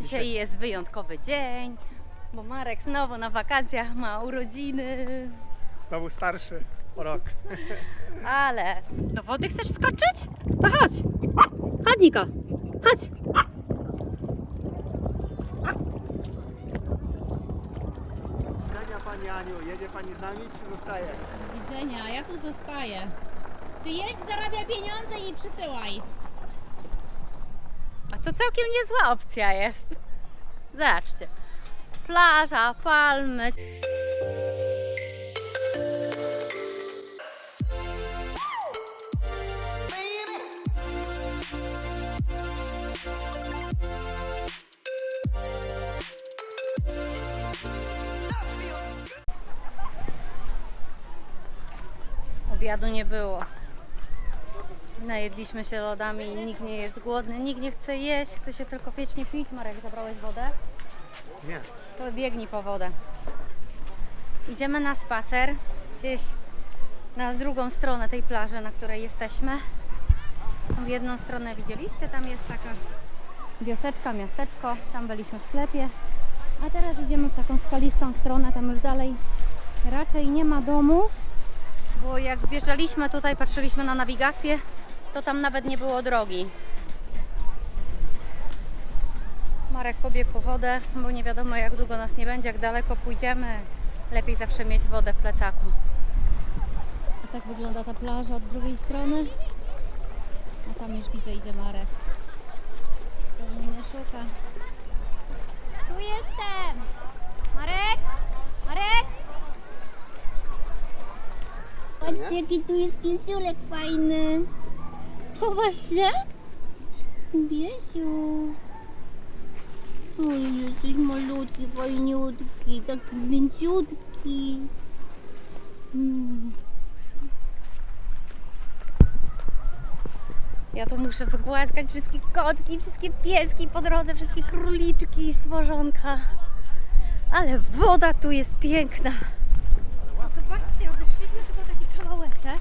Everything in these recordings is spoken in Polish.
Dzisiaj jest wyjątkowy dzień, bo Marek znowu na wakacjach ma urodziny. Znowu starszy o rok. Ale. Do wody chcesz skoczyć? To chodź. Chodź, Niko. Chodź. Widzenia Pani Aniu, jedzie Pani z nami czy zostaje? widzenia, ja tu zostaję. Ty jedź, zarabia pieniądze i przysyłaj. To całkiem niezła opcja jest. Zobaczcie. Plaża, palmy. Obiadu nie było. Najedliśmy się lodami, nikt nie jest głodny, nikt nie chce jeść, chce się tylko wiecznie pić. Marek, zabrałeś wodę? Nie. To biegnij po wodę. Idziemy na spacer gdzieś na drugą stronę tej plaży, na której jesteśmy. Tą jedną stronę widzieliście, tam jest taka wioseczka, miasteczko, tam byliśmy w sklepie. A teraz idziemy w taką skalistą stronę, tam już dalej raczej nie ma domów, bo jak wjeżdżaliśmy tutaj, patrzyliśmy na nawigację, to tam nawet nie było drogi. Marek pobiegł po wodę, bo nie wiadomo jak długo nas nie będzie, jak daleko pójdziemy. Lepiej zawsze mieć wodę w plecaku. A tak wygląda ta plaża od drugiej strony. A tam już widzę, idzie Marek. Pewnie mnie szuka. Tu jestem! Marek? Marek? Patrzcie, jaki tu jest piesiulek fajny. Chowasz się? Biesiu. Oj, jesteś malutki, fajniutki, taki zdjęciutki. Mm. Ja tu muszę wygłaskać wszystkie kotki, wszystkie pieski po drodze, wszystkie króliczki, stworzonka. Ale woda tu jest piękna. Zobaczcie, odeszliśmy tylko taki kawałeczek.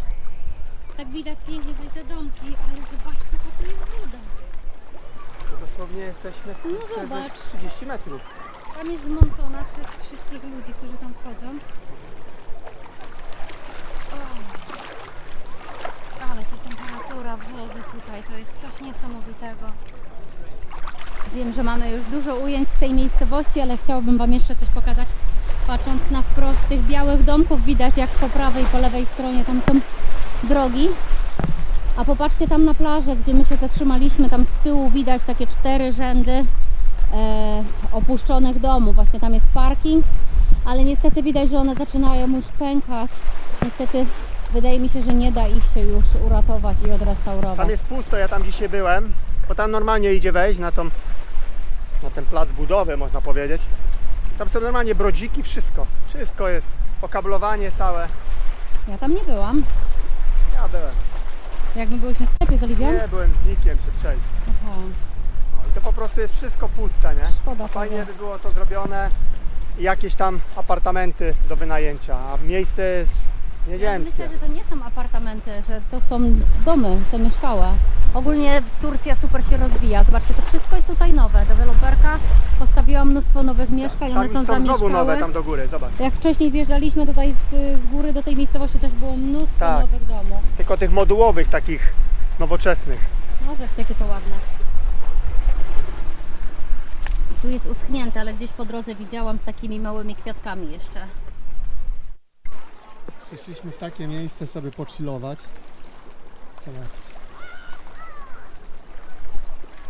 Tak widać pięknie tutaj te domki, ale zobaczcie, jaka tu jest woda. To dosłownie jesteśmy z No zobacz. 30 metrów. Tam jest zmącona przez wszystkich ludzi, którzy tam wchodzą. O. Ale ta temperatura wody tutaj to jest coś niesamowitego. Wiem, że mamy już dużo ujęć z tej miejscowości, ale chciałabym Wam jeszcze coś pokazać. Patrząc na wprost tych białych domków, widać jak po prawej i po lewej stronie tam są drogi. A popatrzcie tam na plażę, gdzie my się zatrzymaliśmy, tam z tyłu widać takie cztery rzędy e, opuszczonych domów. Właśnie tam jest parking, ale niestety widać, że one zaczynają już pękać. Niestety wydaje mi się, że nie da ich się już uratować i odrestaurować. Tam jest pusto, ja tam dzisiaj byłem, bo tam normalnie idzie wejść na tą, na ten plac budowy, można powiedzieć. Tam są normalnie brodziki, wszystko. Wszystko jest, okablowanie całe. Ja tam nie byłam. Ja byłem. Jak my byliśmy w sklepie z Oliwią? Nie, byłem z Nikiem. Aha. No, I to po prostu jest wszystko puste, nie? Szkoda Fajnie tego. by było to zrobione i jakieś tam apartamenty do wynajęcia, a miejsce jest Myślę, że to nie są apartamenty, że to są domy zamieszkałe. Ogólnie Turcja super się rozwija. Zobaczcie, to wszystko jest tutaj nowe. Deweloperka postawiła mnóstwo nowych mieszkań, one są są znowu zamieszkałe. nowe tam do góry, zobacz. Jak wcześniej zjeżdżaliśmy tutaj z, z góry do tej miejscowości też było mnóstwo Tak. nowych domów. Tylko tych modułowych, takich nowoczesnych. No zobaczcie jakie to ładne. Tu jest uschnięte, ale gdzieś po drodze widziałam z takimi małymi kwiatkami jeszcze. Przyszliśmy w takie miejsce sobie pochillować. Zobaczcie.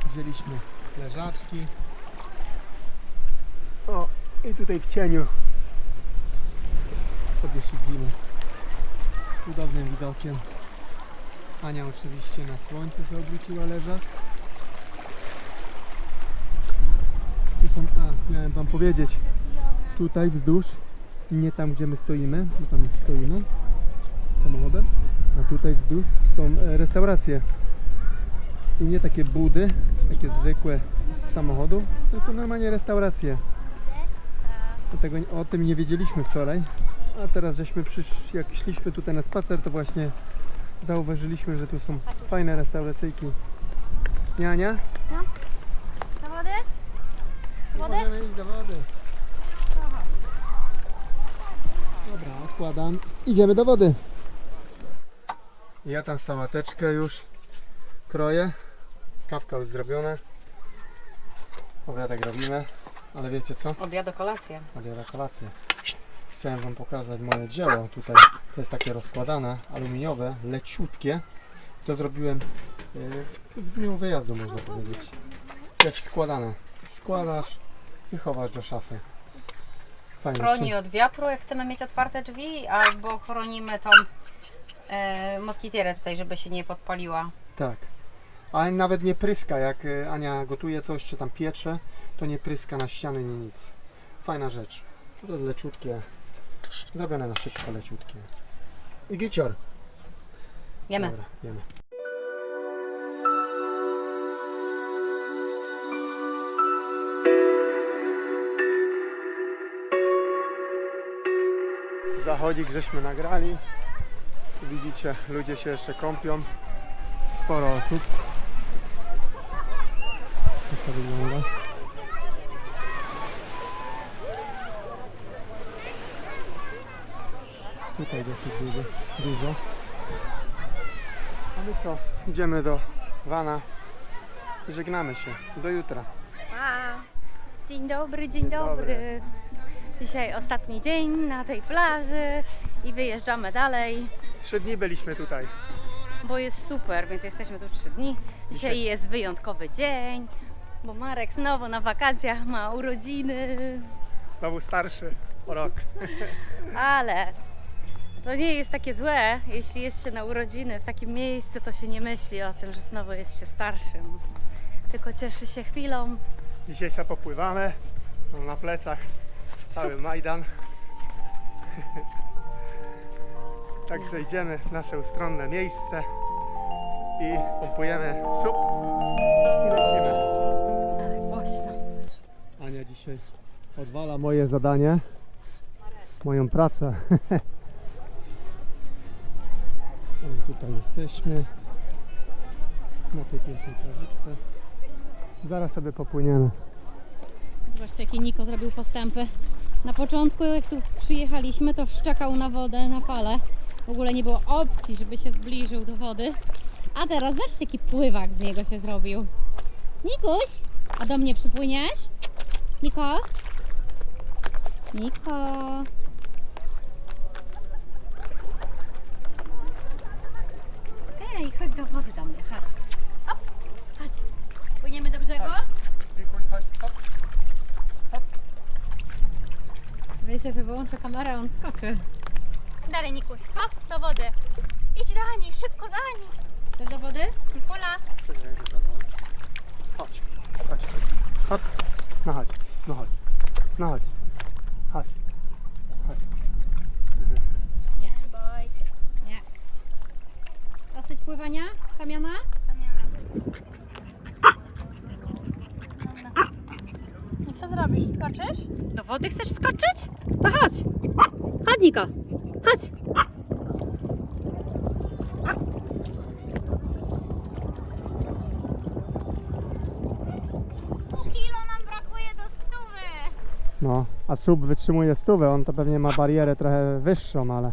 Wzięliśmy leżaczki. O, i tutaj w cieniu. Sobie siedzimy z cudownym widokiem. Ania oczywiście na słońcu sobie obróciła leżak. Tu są, a miałem Wam powiedzieć, tutaj wzdłuż, nie tam gdzie my stoimy, bo tam stoimy samochodem, a tutaj wzdłuż są e, restauracje. I nie takie budy, takie zwykłe z samochodu, tylko normalnie restauracje. Dlatego o tym nie wiedzieliśmy wczoraj, a teraz żeśmy przyszli, jak szliśmy tutaj na spacer, to właśnie zauważyliśmy, że tu są fajne restauracyjki. Nie, Ania? Na wodę? Chcemy iść do wody. Dobra, odkładam. Idziemy do wody. Ja tam sałateczkę już kroję. Kawka już zrobiona. Obiadek robimy. Ale wiecie co? Obiad kolację. Obiada kolację. Chciałem Wam pokazać moje dzieło tutaj. To jest takie rozkładane, aluminiowe, leciutkie. To zrobiłem y, w, w dniu wyjazdu, można powiedzieć. Jest składane. Składasz i chowasz do szafy. Fajnie. Chroni od wiatru, jak chcemy mieć otwarte drzwi, albo chronimy tą e, moskitierę tutaj, żeby się nie podpaliła. Tak. A nawet nie pryska, jak y, Ania gotuje coś, czy tam piecze, to nie pryska na ściany, nie nic. Fajna rzecz. To jest leciutkie. Zrobione na szybko, leciutkie. I gicior. Wiemy. Dobra, jemy. Zachodzik żeśmy nagrali. Widzicie, ludzie się jeszcze kąpią. Sporo osób. Jak to wygląda? Tutaj dosyć dużo. dużo. A my co? Idziemy do Wana i żegnamy się. Do jutra. Pa. Dzień dobry, dzień dobry. Dzisiaj ostatni dzień na tej plaży i wyjeżdżamy dalej, Trzy dni byliśmy tutaj. bo jest super, więc jesteśmy tu trzy dni. Dzisiaj jest wyjątkowy dzień, bo Marek znowu na wakacjach ma urodziny, Znowu starszy o rok. ale to nie jest takie złe, jeśli jest się na urodziny w takim miejscu, to się nie myśli o tym, że znowu jest się starszym, tylko cieszy się chwilą. Dzisiaj sobie popływamy. Mam na plecach cały Majdan. Także idziemy w nasze ustronne miejsce i pompujemy sup i lecimy. Ale głośno. Ania dzisiaj odwala moje zadanie, moją pracę. My tutaj jesteśmy na tej pięknej plażyczce. Zaraz sobie popłyniemy. Zobaczcie, jakie Niko zrobił postępy. Na początku, jak tu przyjechaliśmy, to szczekał na wodę, na fale. W ogóle nie było opcji, żeby się zbliżył do wody. A teraz zobaczcie, jaki pływak z niego się zrobił. Nikuś, a do mnie przypłyniesz? Niko? Niko. Ej, chodź do wody do mnie, chodź. Hop, chodź. Płyniemy do brzegu? Wiecie, że wyłączę kamerę, on skoczy. Dalej, Nikuś, hop, do wody. Idź do Ani, szybko do Ani. Chcesz do wody? Nikola. Chodź, chodź, chodź. No chodź, no chodź, no chodź, chodź, chodź. Nie. Boj się. Nie. Dosyć pływania? Zamiana? I co zrobisz? Skoczysz? Do wody chcesz skoczyć? To chodź. Chodź, Niko. Chodź. Kilo nam brakuje do stówy. No, a sub wytrzymuje stówę, on to pewnie ma barierę trochę wyższą, ale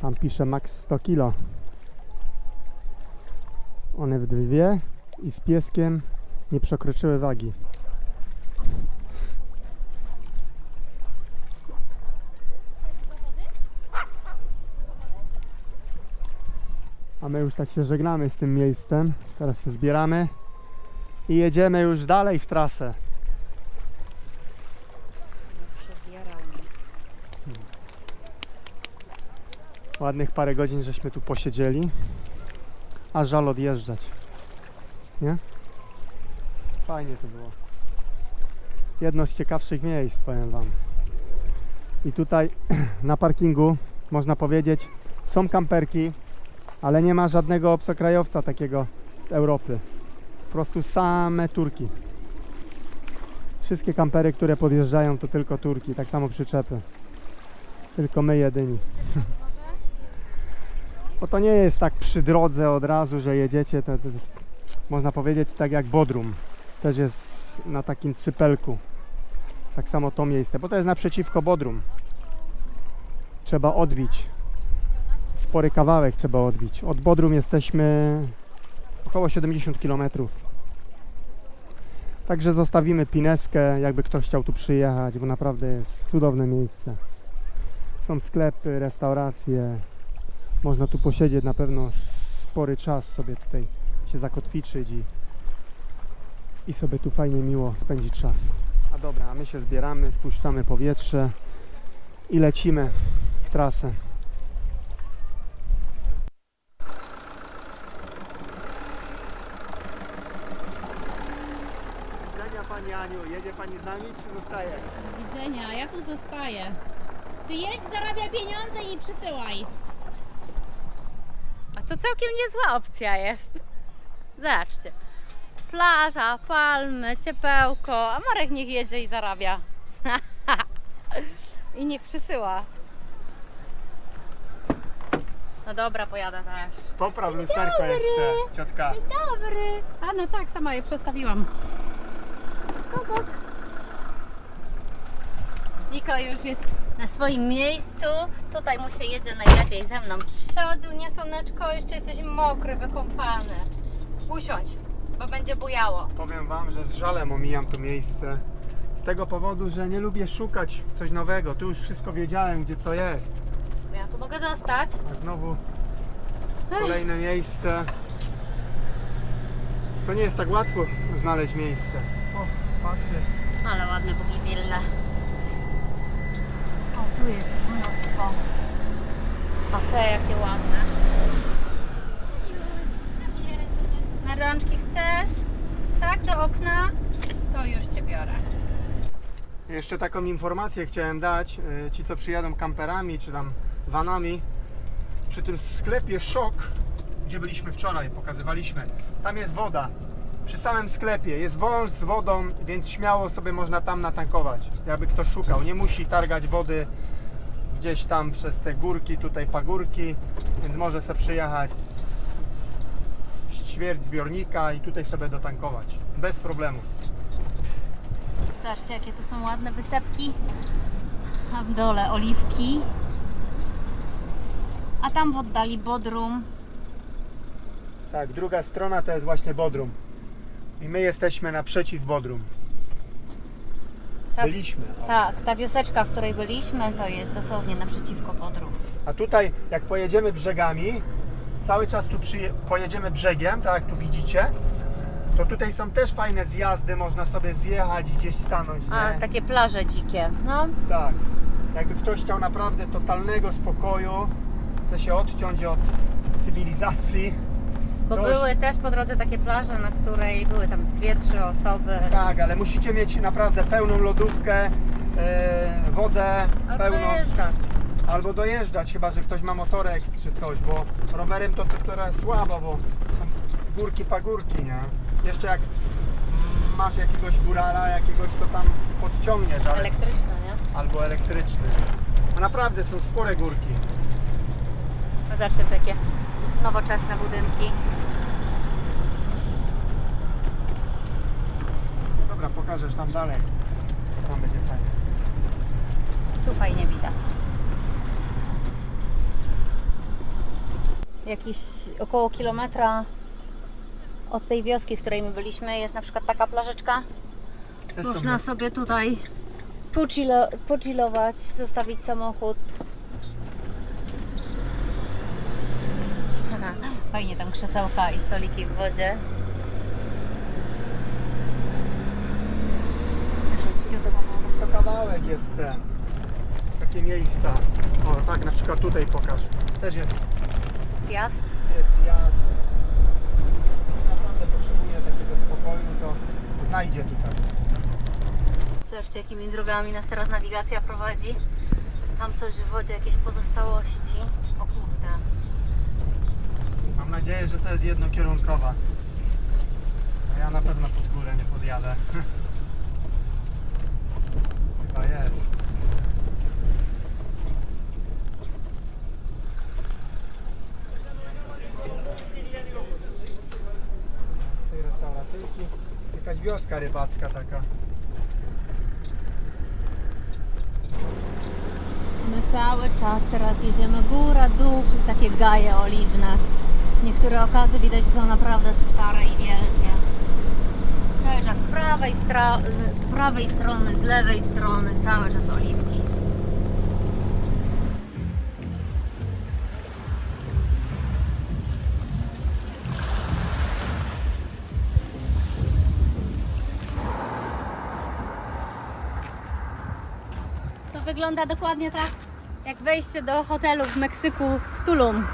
tam pisze max 100 kg. One w dwie i z pieskiem nie przekroczyły wagi. A my już tak się żegnamy z tym miejscem. Teraz się zbieramy i jedziemy już dalej w trasę. Ładnych parę godzin żeśmy tu posiedzieli. A żal odjeżdżać. Nie? Fajnie to było. Jedno z ciekawszych miejsc, powiem Wam. I tutaj na parkingu można powiedzieć są kamperki, ale nie ma żadnego obcokrajowca takiego z Europy. Po prostu same Turki. Wszystkie kampery, które podjeżdżają, to tylko Turki, tak samo przyczepy. Tylko my jedyni. Bo to nie jest tak przy drodze od razu, że jedziecie, to, to jest, można powiedzieć tak jak Bodrum. Też jest na takim cypelku. Tak samo to miejsce, bo to jest naprzeciwko Bodrum. Trzeba odbić. Spory kawałek trzeba odbić. Od Bodrum jesteśmy około 70 km. Także zostawimy Pineskę, jakby ktoś chciał tu przyjechać, bo naprawdę jest cudowne miejsce. Są sklepy, restauracje. Można tu posiedzieć na pewno spory czas sobie tutaj się zakotwiczyć i, i sobie tu fajnie miło spędzić czas. A dobra, a my się zbieramy, spuszczamy powietrze i lecimy w trasę. Widzenia Pani Aniu, jedzie Pani z nami czy zostaje? Do widzenia, ja tu zostaję. Ty jedź, zarabia pieniądze i mi przysyłaj. A to całkiem niezła opcja jest. Zobaczcie. Plaża, palmy, ciepełko, a Marek niech jedzie i zarabia. I niech przysyła. No dobra, pojadę też. Popraw lusterko jeszcze, ciotka. Dobry. A no tak, sama je przestawiłam. Niko już jest na swoim miejscu. Tutaj mu się jedzie najlepiej ze mną z przodu. Nie słoneczko, jeszcze jesteś mokry, wykąpany. Usiądź, bo będzie bujało. Powiem Wam, że z żalem omijam to miejsce. Z tego powodu, że nie lubię szukać coś nowego. Tu już wszystko wiedziałem, gdzie co jest. Ja tu mogę zostać. A znowu kolejne miejsce. To nie jest tak łatwo znaleźć miejsce. O, pasy. Ale ładne bugibille. O, tu jest mnóstwo. A te jakie ładne. Na rączki chcesz? Tak, do okna? To już Cię biorę. Jeszcze taką informację chciałem dać. y, Ci, co przyjadą kamperami czy tam vanami. Przy tym sklepie Szok, gdzie byliśmy wczoraj, pokazywaliśmy. Tam jest woda. Przy samym sklepie jest wąż z wodą, więc śmiało sobie można tam natankować. Jakby ktoś szukał. Nie musi targać wody gdzieś tam przez te górki, tutaj pagórki, więc może sobie przyjechać z ćwierć zbiornika i tutaj sobie dotankować. Bez problemu. Zobaczcie, jakie tu są ładne wysepki. A w dole oliwki. A tam w oddali Bodrum. Tak, druga strona to jest właśnie Bodrum. I my jesteśmy naprzeciw Bodrum. Ta, Byliśmy. tak, ta wioseczka, w której byliśmy, to jest dosłownie naprzeciwko Bodrum. A tutaj, jak pojedziemy brzegami, cały czas tu przyje- pojedziemy brzegiem, tak jak tu widzicie, to tutaj są też fajne zjazdy, można sobie zjechać, gdzieś stanąć. A, nie? takie plaże dzikie. No, Tak. Jakby ktoś chciał naprawdę totalnego spokoju, chce się odciąć od cywilizacji, bo Dość. były też po drodze takie plaże, na której były tam z dwie, trzy osoby. tak, ale musicie mieć naprawdę pełną lodówkę, e, wodę, Albo pełną. dojeżdżać. Albo dojeżdżać, chyba że ktoś ma motorek czy coś, bo rowerem to, to trochę słabo, bo są górki, pagórki, nie? Jeszcze jak masz jakiegoś górala, jakiegoś to tam podciągniesz, ale, Elektryczne, nie? albo elektryczny. No naprawdę są spore górki. No zobaczcie, tu jakie nowoczesne budynki. Dobra, pokażesz tam dalej. Tam będzie fajnie. Tu fajnie widać. Jakieś około kilometra od tej wioski, w której my byliśmy, jest na przykład taka plażeczka. Można sobie tutaj pochillo, pochillować, zostawić samochód. Aha, Fajnie tam krzesełka i stoliki w wodzie. Co kawałek jest ten. Takie miejsca. O, tak, na przykład tutaj pokaż. Też jest, Zjazd. jest jazd. Naprawdę potrzebuje takiego spokoju, to znajdzie tutaj. Zobaczcie, jakimi drogami nas teraz nawigacja prowadzi. Tam coś w wodzie, jakieś pozostałości. O kurde. Mam nadzieję, że to jest jednokierunkowa. A ja na pewno pod górę nie podjadę. To jest. Tej restauracyjki. Jakaś wioska rybacka taka. My cały czas teraz jedziemy góra, dół przez takie gaje oliwne. Niektóre okazy widać, że są naprawdę stare i wielkie. Cały czas z prawej, stra- z prawej strony, z lewej strony, cały czas oliwki. To wygląda dokładnie tak, jak wejście do hotelu w Meksyku w Tulum.